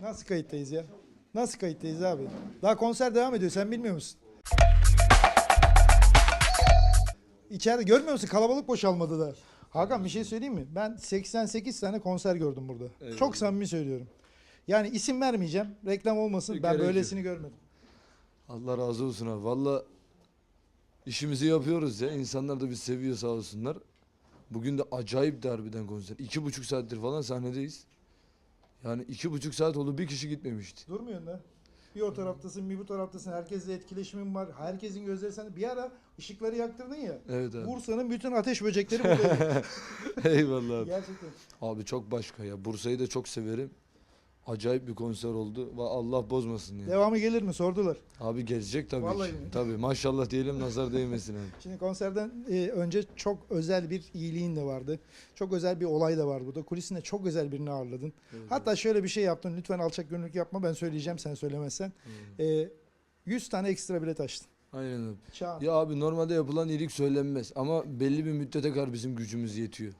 Nasıl kayıttayız ya? Nasıl kayıttayız abi? Daha konser devam ediyor sen bilmiyor musun? İçeride görmüyor musun? Kalabalık boşalmadı da. Hakan bir şey söyleyeyim mi? Ben 88 tane konser gördüm burada. Eyvallah. Çok samimi söylüyorum. Yani isim vermeyeceğim. Reklam olmasın. Ben gerek yok. böylesini görmedim. Allah razı olsun abi. Valla işimizi yapıyoruz ya. İnsanlar da bizi seviyor sağ olsunlar. Bugün de acayip de harbiden konser. İki buçuk saattir falan sahnedeyiz. Yani iki buçuk saat oldu bir kişi gitmemişti. Durmuyorsun da. Bir o taraftasın, bir bu taraftasın. Herkesle etkileşimin var. Herkesin gözleri sende. Bir ara ışıkları yaktırdın ya. Evet abi. Bursa'nın bütün ateş böcekleri buradaydı. Eyvallah abi. Gerçekten. Abi çok başka ya. Bursa'yı da çok severim. Acayip bir konser oldu. Va- Allah bozmasın ya. Devamı gelir mi sordular. Abi gelecek tabii Vallahi ki. mi? Tabii maşallah diyelim nazar değmesin abi. Şimdi konserden e, önce çok özel bir iyiliğin de vardı. Çok özel bir olay da var burada. Kulisinde çok özel birini ağırladın. Hatta şöyle bir şey yaptın. Lütfen alçak gönüllülük yapma. Ben söyleyeceğim sen söylemezsen. E, 100 tane ekstra bilet açtın. Aynen abi. Çağ. Ya abi normalde yapılan iyilik söylenmez ama belli bir müddete kadar bizim gücümüz yetiyor.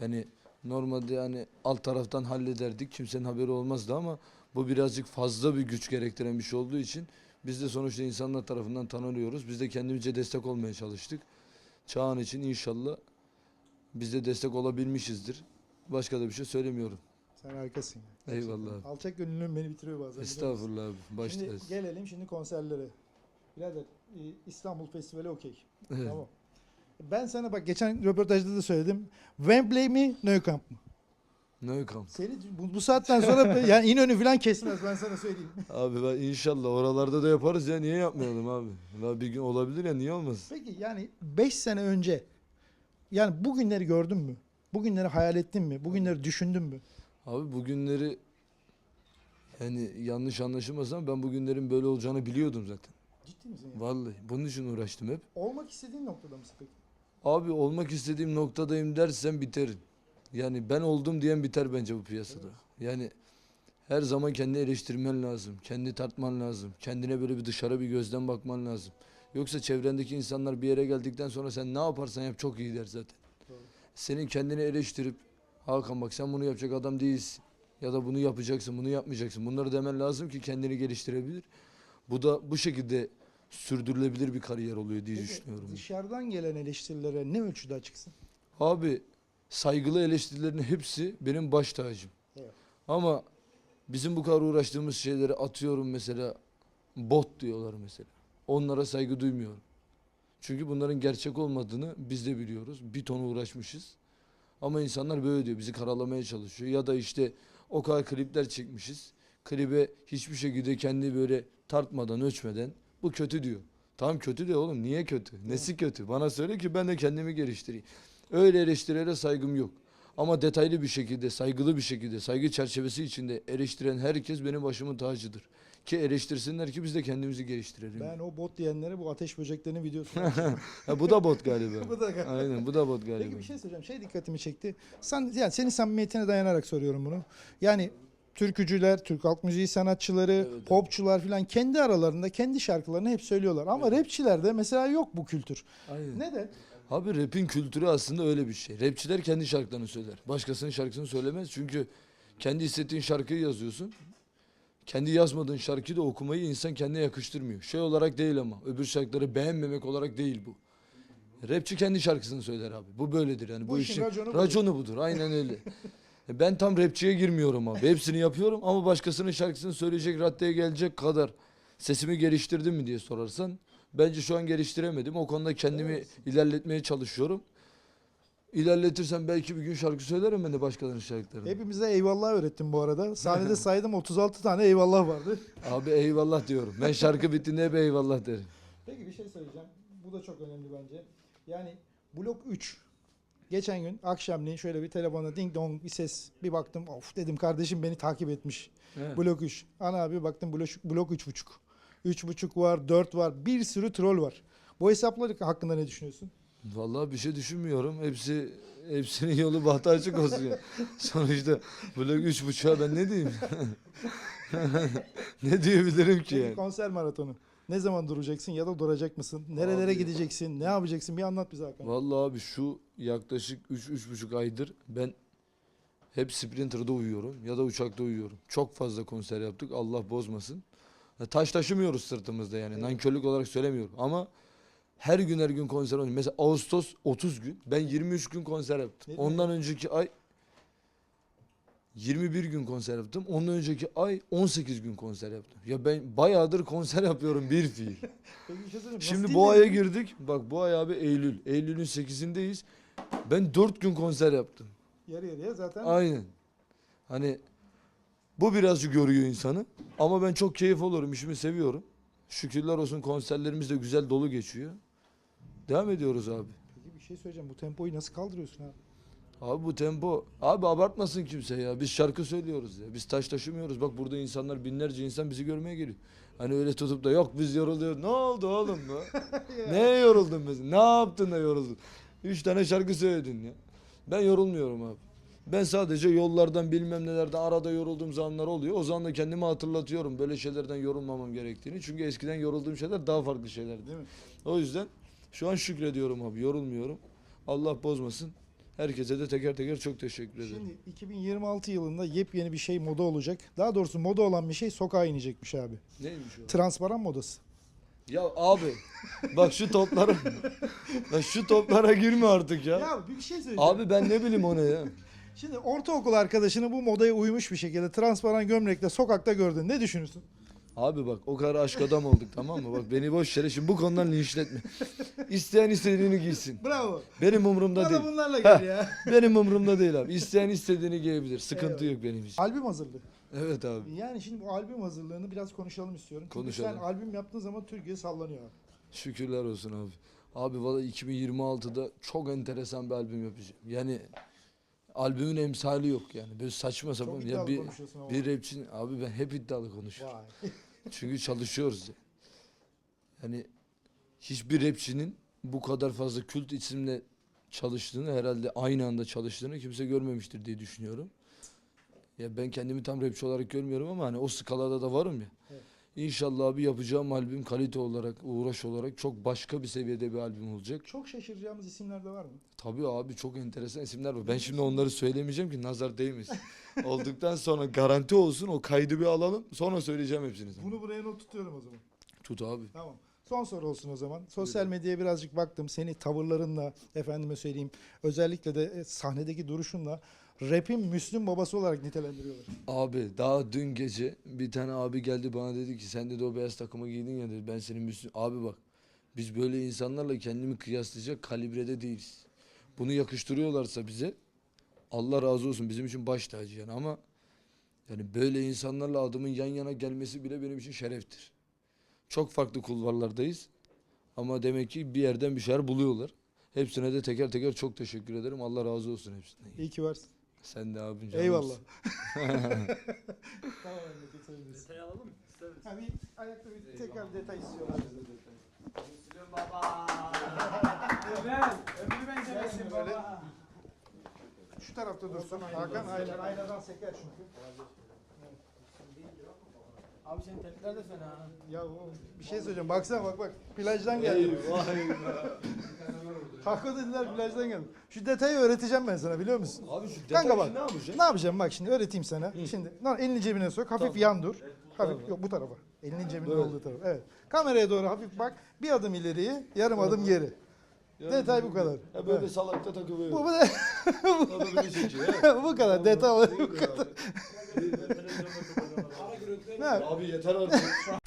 Yani normalde yani alt taraftan hallederdik kimsenin haberi olmazdı ama bu birazcık fazla bir güç gerektiren bir şey olduğu için biz de sonuçta insanlar tarafından tanınıyoruz. Biz de kendimizce destek olmaya çalıştık. Çağan için inşallah biz de destek olabilmişizdir. Başka da bir şey söylemiyorum. Sen harikasın. Eyvallah abi. Alçak gönüllülüğün beni bitiriyor bazen. Estağfurullah abi. Şimdi Başlarız. gelelim şimdi konserlere. Birader e, İstanbul Festivali okey. Evet. Tamam. Ben sana bak geçen röportajda da söyledim. Wembley mi Nou Camp mı? Neukamp. Seni bu, bu saatten sonra yani İnönü falan kesmez ben sana söyleyeyim. Abi ben inşallah oralarda da yaparız ya niye yapmayalım abi? Ya bir gün olabilir ya niye olmasın? Peki yani 5 sene önce yani bugünleri gördün mü? Bugünleri hayal ettin mi? Bugünleri düşündün mü? Abi bugünleri yani yanlış anlaşılmasam ben bugünlerin böyle olacağını biliyordum zaten. Ciddi misin? ya? Vallahi bunun için uğraştım hep. Olmak istediğin noktada mısın peki? Abi olmak istediğim noktadayım dersen biterim. Yani ben oldum diyen biter bence bu piyasada. Yani her zaman kendini eleştirmen lazım. Kendi tartman lazım. Kendine böyle bir dışarı bir gözden bakman lazım. Yoksa çevrendeki insanlar bir yere geldikten sonra sen ne yaparsan yap çok iyi der zaten. Senin kendini eleştirip Hakan bak sen bunu yapacak adam değilsin. Ya da bunu yapacaksın, bunu yapmayacaksın. Bunları demen lazım ki kendini geliştirebilir. Bu da bu şekilde sürdürülebilir bir kariyer oluyor diye Peki, düşünüyorum. dışarıdan gelen eleştirilere ne ölçüde açıksın? Abi saygılı eleştirilerin hepsi benim baş tacım. Evet. Ama bizim bu kadar uğraştığımız şeyleri atıyorum mesela bot diyorlar mesela. Onlara saygı duymuyorum. Çünkü bunların gerçek olmadığını biz de biliyoruz. Bir ton uğraşmışız. Ama insanlar böyle diyor. Bizi karalamaya çalışıyor. Ya da işte o kadar klipler çekmişiz. Klibe hiçbir şekilde kendi böyle tartmadan, ölçmeden bu kötü diyor. Tamam kötü de oğlum niye kötü? Nesi kötü? Bana söyle ki ben de kendimi geliştireyim. Öyle eleştirilere saygım yok. Ama detaylı bir şekilde, saygılı bir şekilde, saygı çerçevesi içinde eleştiren herkes benim başımın tacıdır. Ki eleştirsinler ki biz de kendimizi geliştirelim. Ben o bot diyenlere bu ateş böceklerinin videosunu Ha, bu da bot galiba. Bu da galiba. Aynen bu da bot galiba. Peki bir şey söyleyeceğim. Şey dikkatimi çekti. Sen yani senin samimiyetine dayanarak soruyorum bunu. Yani türkücüler, Türk halk müziği sanatçıları, Evet, popçular falan kendi aralarında kendi şarkılarını hep söylüyorlar. Ama rapçilerde mesela yok bu kültür. Aynen. Neden? Abi rap'in kültürü aslında öyle bir şey. Rapçiler kendi şarkılarını söyler. Başkasının şarkısını söylemez. Çünkü kendi hissettiğin şarkıyı yazıyorsun. Kendi yazmadığın şarkıyı da okumayı insan kendine yakıştırmıyor. Şey olarak değil ama. Öbür şarkıları beğenmemek olarak değil bu. Rapçi kendi şarkısını söyler abi. Bu böyledir yani. Bu, Bu işin işin raconu budur. raconu budur. Aynen öyle. E ben tam rapçiye girmiyorum abi. Hepsini yapıyorum ama başkasının şarkısını söyleyecek raddeye gelecek kadar sesimi geliştirdim mi diye sorarsan bence şu an geliştiremedim. O konuda kendimi Evet. ilerletmeye çalışıyorum. İlerletirsem belki bir gün şarkı söylerim ben de başkalarının şarkılarını. Hepimize eyvallah öğrettim bu arada. Sahnede saydım 36 tane eyvallah vardı. Abi eyvallah diyorum. Ben şarkı bittiğinde hep eyvallah derim. Peki bir şey söyleyeceğim. Bu da çok önemli bence. Yani blok 3. Geçen gün akşamleyin şöyle bir telefona ding dong bir ses bir baktım. Of dedim kardeşim beni takip etmiş. Blok 3. Ana abi baktım blok, blok 3.5. 3.5 var, 4 var. Bir sürü troll var. Bu hesaplar hakkında ne düşünüyorsun? Vallahi bir şey düşünmüyorum. Hepsi hepsinin yolu bahtı açık olsun ya. Sonuçta blok üç buçuğa ben ne diyeyim? ne diyebilirim ki Peki yani? konser maratonu. Ne zaman duracaksın ya da duracak mısın? Nerelere Abi- gideceksin? Ne yapacaksın? Bir anlat bize Hakan. Vallahi abi şu yaklaşık üç üç buçuk aydır ben Hep Sprinter'da uyuyorum ya da uçakta uyuyorum. Çok fazla konser yaptık. Allah bozmasın. Ya taş taşımıyoruz sırtımızda yani. Nankörlük olarak söylemiyorum ama her gün her gün konser oynuyorum. Mesela Ağustos 30 gün. Ben 23 gün konser yaptım. Ne Ondan önceki ay 21 gün konser yaptım. Ondan önceki ay 18 gün konser yaptım. Ya ben bayağıdır konser yapıyorum bir fiil. Şey Şimdi bu aya girdik. Bak bu ay abi Eylül. Eylül'ün 8'indeyiz. Ben 4 gün konser yaptım. Yarı yarıya zaten. Aynen. Hani bu birazcık yoruyor insanı. Ama ben çok keyif alıyorum. işimi seviyorum. Şükürler olsun konserlerimiz de güzel dolu geçiyor. Devam ediyoruz abi. Peki bir şey söyleyeceğim. Bu tempoyu nasıl kaldırıyorsun abi? Abi bu tempo. Abi abartmasın kimse ya. Biz şarkı söylüyoruz ya. Biz taş taşımıyoruz. Bak burada insanlar binlerce insan bizi görmeye geliyor. Hani öyle tutup da yok biz yoruluyoruz. Ne oldu oğlum bu? Neye yoruldun mesela? Ne yaptın da yoruldun? Üç tane şarkı söyledin ya. Ben yorulmuyorum abi. Ben sadece yollardan bilmem nelerden arada yorulduğum zamanlar oluyor. O zaman da kendimi hatırlatıyorum böyle şeylerden yorulmamam gerektiğini. Çünkü eskiden yorulduğum şeyler daha farklı şeylerdi. Değil mi? O yüzden şu an şükrediyorum abi. Yorulmuyorum. Allah bozmasın. Herkese de teker teker çok teşekkür ederim. Şimdi 2026 yılında yepyeni bir şey moda olacak. Daha doğrusu moda olan bir şey sokağa inecekmiş abi. Neymiş o? Transparan modası. Ya abi bak şu toplara bak şu toplara girme artık ya. Ya bir şey söyleyeceğim. Abi ben ne bileyim o ne ya. Şimdi ortaokul arkadaşını bu modaya uymuş bir şekilde transparan gömlekle sokakta gördün. Ne düşünürsün? Abi bak o kadar aşk adam olduk tamam mı? Bak beni boş yere şimdi bu konudan linçletme. İsteyen istediğini giysin. Bravo. Benim umurumda Bana değil. bunlarla gel ya. Benim umurumda değil abi. İsteyen istediğini giyebilir. Sıkıntı yok benim için. albüm hazırlığı. Evet abi. Yani şimdi bu albüm hazırlığını biraz konuşalım istiyorum. Çünkü Konuşalım. sen albüm yaptığın zaman Türkiye sallanıyor. Şükürler olsun abi. Abi valla 2026'da çok enteresan bir albüm yapacağım. Yani albümün emsali yok yani. Böyle saçma sapan. Çok Ya bir, ama. bir rapçinin abi ben hep iddialı konuşuyorum. Çünkü çalışıyoruz ya. Yani hiçbir rapçinin bu kadar fazla kült isimle çalıştığını herhalde aynı anda çalıştığını kimse görmemiştir diye düşünüyorum. Ya ben kendimi tam rapçi olarak görmüyorum ama hani o skalada da varım ya. Evet. İnşallah abi yapacağım albüm kalite olarak, uğraş olarak çok başka bir seviyede bir albüm olacak. Çok şaşıracağımız isimler de var mı? Tabii abi çok enteresan isimler var. Ben şimdi onları söylemeyeceğim ki nazar değmesin. Olduktan sonra garanti olsun o kaydı bir alalım sonra söyleyeceğim hepsini. sana. Bunu buraya not tutuyorum o zaman. Tut abi. Tamam. Son soru olsun o zaman. Sosyal medyaya birazcık baktım. Seni tavırlarınla, efendime söyleyeyim, özellikle de e, sahnedeki duruşunla rap'in Müslüm babası olarak nitelendiriyorlar. Abi daha dün gece bir tane abi geldi bana dedi ki sen de o beyaz takımı giydin ya dedi ben senin Müslüm. Abi bak biz böyle insanlarla kendimi kıyaslayacak kalibrede değiliz. Bunu yakıştırıyorlarsa bize Allah razı olsun bizim için baş tacı yani ama yani böyle insanlarla adımın yan yana gelmesi bile benim için şereftir. Çok farklı kulvarlardayız ama demek ki bir yerden bir şeyler buluyorlar. Hepsine de teker teker çok teşekkür ederim. Allah razı olsun hepsine. İyi ki varsın. Sen de abim canımsın. Eyvallah. tamam memleket sayılırız. Detay alalım mı? İster misin? Ha, bir ayakta bir tekrar detay istiyorlar. Müslüm baba. Ömer, ömrü benzemesin Böyle. baba. Şu tarafta dursun. Hakan aynen aynadan seker çünkü. Abi senin tepkiler de fena. ha. Ya o, bir şey söyleyeceğim. Baksana bak bak. Plajdan geldim. Haklı dediler plajdan geldim. Şu detayı öğreteceğim ben sana biliyor musun? Abi şu Kanka detay bak. ne yapacaksın? Ne yapacağım bak şimdi öğreteyim sana. Şimdi lan elini cebine sok. Hafif Tamam. yan dur. Hafif yok bu tarafa. Elinin cebinde olduğu tarafa. Evet. Kameraya doğru hafif bak. Bir adım ileriye, yarım adım geri. Detay bu kadar. Ya böyle Evet. salakta takılıyor. Bu, bu, da bu kadar detay bu kadar. Ne? Abi yeter artık.